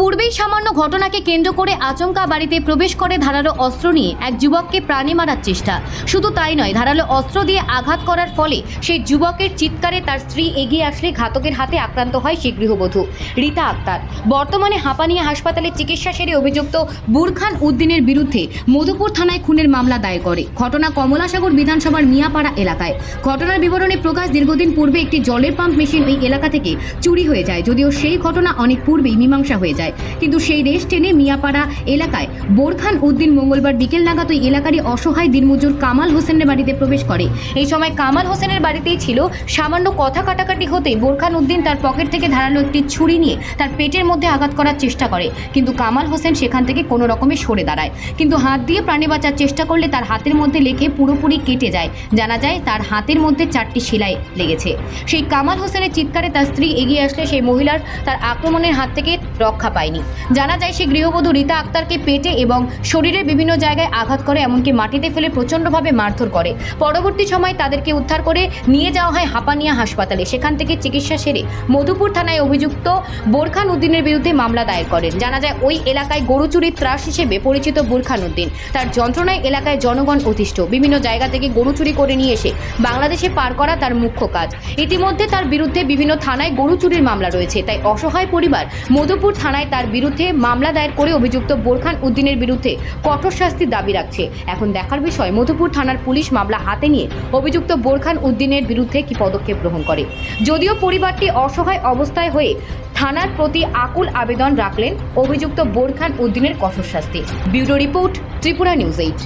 পূর্বেই সামান্য ঘটনাকে কেন্দ্র করে আচমকা বাড়িতে প্রবেশ করে ধারালো অস্ত্র নিয়ে এক যুবককে প্রাণে মারার চেষ্টা। শুধু তাই নয়, ধারালো অস্ত্র দিয়ে আঘাত করার ফলে সেই যুবকের চিৎকারে তার স্ত্রী এগিয়ে আসলে ঘাতকের হাতে আক্রান্ত হয় সেই গৃহবধূ, রীতা আক্তার। বর্তমানে হাঁপানিয়া হাসপাতালে চিকিৎসা সেরে অভিযুক্ত বুরখান উদ্দিনের বিরুদ্ধে মধুপুর থানায় খুনের মামলা দায়ের করে। ঘটনা কমলাসাগর বিধানসভার মিয়াপাড়া এলাকায়। ঘটনার বিবরণে প্রকাশ দীর্ঘদিন পূর্বে একটি জলের পাম্প মেশিন ওই এলাকা থেকে চুরি হয়ে যায়, যদিও সেই ঘটনা অনেক পূর্বেই মীমাংসা হয়ে যায়। কিন্তু সেই রেশ টেনে মিয়াপাড়া এলাকায় বোরখান উদ্দিন মঙ্গলবার বিকেল নাগাদ ওই এলাকারই অসহায় দিনমজুর কামাল হোসেনের বাড়িতে প্রবেশ করে। এই সময় কামাল হোসেনের বাড়িতেই ছিল সামান্য কথা কাটাকাটি হতে বোরখান উদ্দিন তার পকেট থেকে ধারালো একটি ছুরি নিয়ে তার পেটের মধ্যে আঘাত করার চেষ্টা করে। কিন্তু কামাল হোসেন সেখান থেকে কোনো রকমে সরে দাঁড়ায়। কিন্তু হাত দিয়ে প্রাণে বাঁচার চেষ্টা করলে তার হাতের মধ্যে লেগে পুরোপুরি কেটে যায়। জানা যায় তার হাতের মধ্যে চারটি সেলাই লেগেছে। সেই কামাল হোসেনের চিৎকারে তার স্ত্রী এগিয়ে আসলে সেই মহিলার তার আক্রমণের হাত থেকে রক্ষা পায়নি। জানা যায় সে গৃহবধূ রীতা আক্তারকে পেটে এবং শরীরের বিভিন্ন জায়গায় আঘাত করে, এমনকি মাটিতে ফেলে প্রচণ্ডভাবে মারধর করে। পরবর্তী সময় তাদেরকে উদ্ধার করে নিয়ে যাওয়া হয় হাঁপানিয়া হাসপাতালে। সেখান থেকে চিকিৎসা সেরে মধুপুর থানায় অভিযুক্ত বোরখান উদ্দিনের বিরুদ্ধে মামলা দায়ের করেন। জানা যায়, ওই এলাকায় গরু চুরির ত্রাস হিসেবে পরিচিত বুরখান উদ্দিন। তার যন্ত্রণায় এলাকায় জনগণ অতিষ্ঠ। বিভিন্ন জায়গা থেকে গরু চুরি করে নিয়ে এসে বাংলাদেশে পার করা তার মুখ্য কাজ। ইতিমধ্যে তার বিরুদ্ধে বিভিন্ন থানায় গরু চুরির মামলা রয়েছে। তাই অসহায় পরিবার মধুপুর থানায় তার বিরুদ্ধে মামলা দায়ের করে অভিযুক্ত বোরখান উদ্দিনের বিরুদ্ধে কঠোর শাস্তির দাবি রাখছে। এখন দেখার বিষয়, মধুপুর থানার পুলিশ মামলা হাতে নিয়ে অভিযুক্ত বোরখান উদ্দিনের বিরুদ্ধে কি পদক্ষেপ গ্রহণ করে? যদিও পরিবারটি অসহায় অবস্থায় হয়ে থানার প্রতি আকুল আবেদন রাখলেন, অভিযুক্ত বোরখান উদ্দিনের কঠোর শাস্তি। Bureau report, Tripura news eight.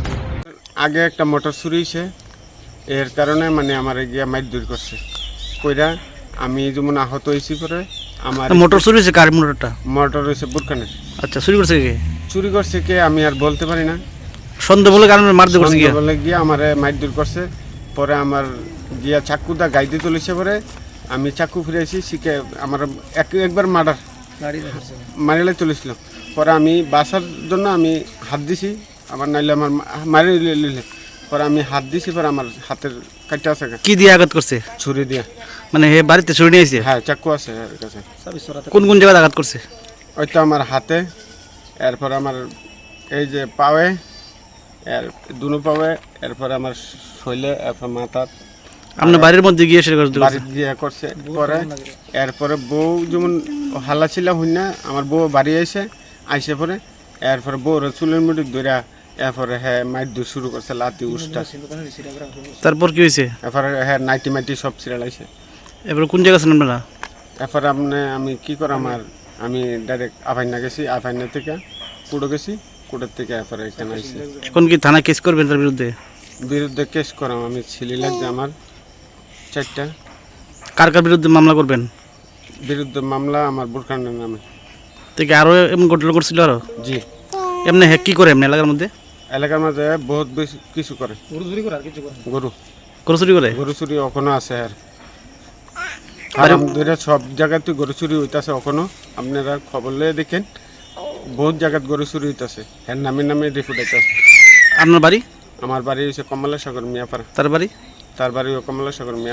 আগে একটা মোটর চুরি হয়েছে। এর কারণে মানে আমার গিয়া মাইর দূর করছে। কইরা আমি যেমন আহত হয়েছি করে আমার মোটর চুরি হয়েছে কার মোটরটা? মোটর হয়েছে বুরখানের আচ্ছা চুরি করছে কে? চুরি করছে কে আমি আর বলতে পারি না। সন্দেহ বলে কারণে মারতে করছে গিয়া? বলে গিয়া আমার মাইর দূর করছে। পরে আমার গিয়া চাকুদা গাইতে তুলেছে পরে। আমি চাকু ফিরেছি শিখে আমার এক একবার মার্ডার মারিলে তুলেছিল পরে আমি বাসার জন্য আমি হাত দিছি। আমার নাইলে আমার মারি পরে আমি হাত দিছি পরে আমার হাতের কাটতে আছে কি দিয়ে আঘাত করছে? ছুরি দিয়া। মানে হে বাড়িতে চুরি নিয়ে এসেছে হ্যাঁ চাকু আছে এর কাছে। কোন কোন জায়গায় আঘাত করছে? ওই তো আমার হাতে এরপর আমার এই যে পাওয়ে এর দুনো পাওয়ে এরপর আমার শৈলে এরপর মাথার। আপনার বাড়ির মধ্যে গিয়ে সেটা করতে বাড়ি দিয়ে করছে পরে এরপরে বউ যেমন হাল্লা ছিল হই না আমার বউ বাড়ি আইসে আইসে পরে এরপরে বউর চুলের মুটি ধরা এরপরে হ্যাঁ মাইট দিয়ে শুরু করছে লাতি উষ্টা তারপর কি হয়েছে? এরপরে হ্যাঁ নাইটি মাইটি সব সিরিয়াল আইসে এবার কোন জায়গা আছেন আপনারা? এরপরে আপনি আমি কি করে আমার আমি ডাইরেক্ট আফাইনা গেছি আফাইনা থেকে কুড়ো গেছি কুড়োর থেকে এরপরে এখানে আইসি এখন কি থানা কেস করবেন তার বিরুদ্ধে? বিরুদ্ধে কেস করাম আমি ছিলি লাগছে আমার চারটা। কার কার বিরুদ্ধে মামলা করবেন? বিরুদ্ধে মামলা আমার বুরখানের নামে। থেকে আরও এমন ঘটনা করছিল আরও? জি। এমনি হ্যাক কি করে এমনি এলাকার মধ্যে? এলাকার মাঝে বহুত বেশি কিছু করে। গরু গরু। চুরি করে? গরু চুরি এখনও আছে আর। ধরে সব জায়গাতে গরু চুরি হইতাছে এখনও। আপনারা খবর লয়ে দেখেন বহুত জায়গাত গরু চুরি হইতাছে। এর নামে নামে রিপোর্ট হইতাছে আপনার বাড়ি? আমার বাড়ি হচ্ছে কমলা সাগর মিয়াপাড়া। তার বাড়ি? তার বাড়ি কমলা সাগর মিয়া